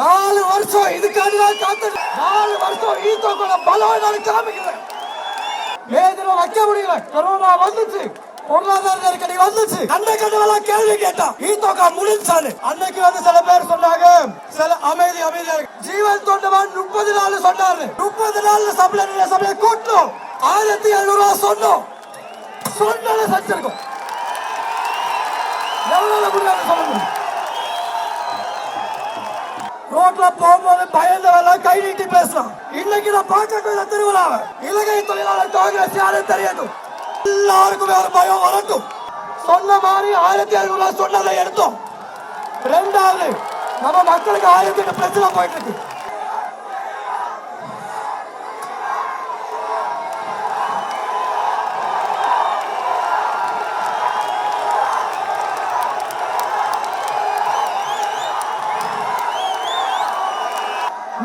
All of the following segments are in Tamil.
நாலு வருஷம் இதுக்காக தான் காத்து நாலு வருஷம் ஈத்தோக்கோட பலம் நான் காமிக்கிறேன் வேதனை வைக்க முடியல. கொரோனா வந்துச்சு. பொருளாதார நெருக்கடி வந்துச்சு. அந்த கண்டவெல்லாம் கேள்வி கேட்டான். ஈத்தோக்கா முடிஞ்சானு அன்னைக்கு வந்து சில பேர் சொன்னாங்க சில அமைதி அமைதியா ஜீவன் தொண்டவன் முப்பது நாள் சொன்னாரு. முப்பது நாள்ல சப்ளை சப்ளை கூட்டணும் ஆயிரத்தி எழுநூறு ரூபா சொன்னோம். சொன்னதை செஞ்சிருக்கோம் எவ்வளவு முடியாது சொல்ல முடியும். ரோட்ல போகும்போது பயந்தவெல்லாம் கை நீட்டி பேசலாம் இன்னைக்கு நான் பார்க்க திருவிழாவை இலங்கை தொழிலாளர் காங்கிரஸ் யாரும் தெரியட்டும் எல்லாருக்குமே ஒரு பயம் வரட்டும். சொன்ன மாதிரி ஆயிரத்தி ஐநூறு ரூபாய் சொன்னதை எடுத்தோம். ரெண்டாவது நம்ம மக்களுக்கு ஆயிரத்தி எட்டு பிரச்சனை போயிட்டு இருக்கு.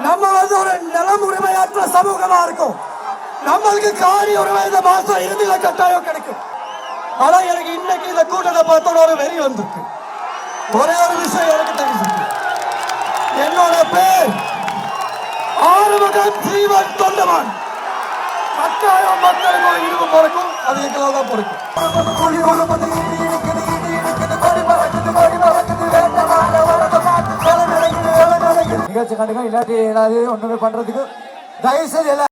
நம்ம வந்து ஒரு நிலம் உரிமையாற்ற சமூகமா இருக்கும். நம்மளுக்கு காரி உரிமை இந்த மாசம் இறுதியில கட்டாயம் கிடைக்கும். ஆனா எனக்கு இன்னைக்கு இந்த கூட்டத்தை பார்த்தோட ஒரு வெறி வந்திருக்கு. ஒரே ஒரு விஷயம் எனக்கு தெரிஞ்சிருக்கு என்னோட பேர் ஆறுமுகம் ஜீவன் தொண்டவன் கட்டாயம் மக்களுக்கு ஒரு இரும்பு பிறக்கும் அது எங்களால் தான் பிறக்கும். வச்சு கண்டுங்க இல்லாட்டி ஏதாவது ஒன்றுமே பண்றதுக்கு தயவு செய்து எல்லா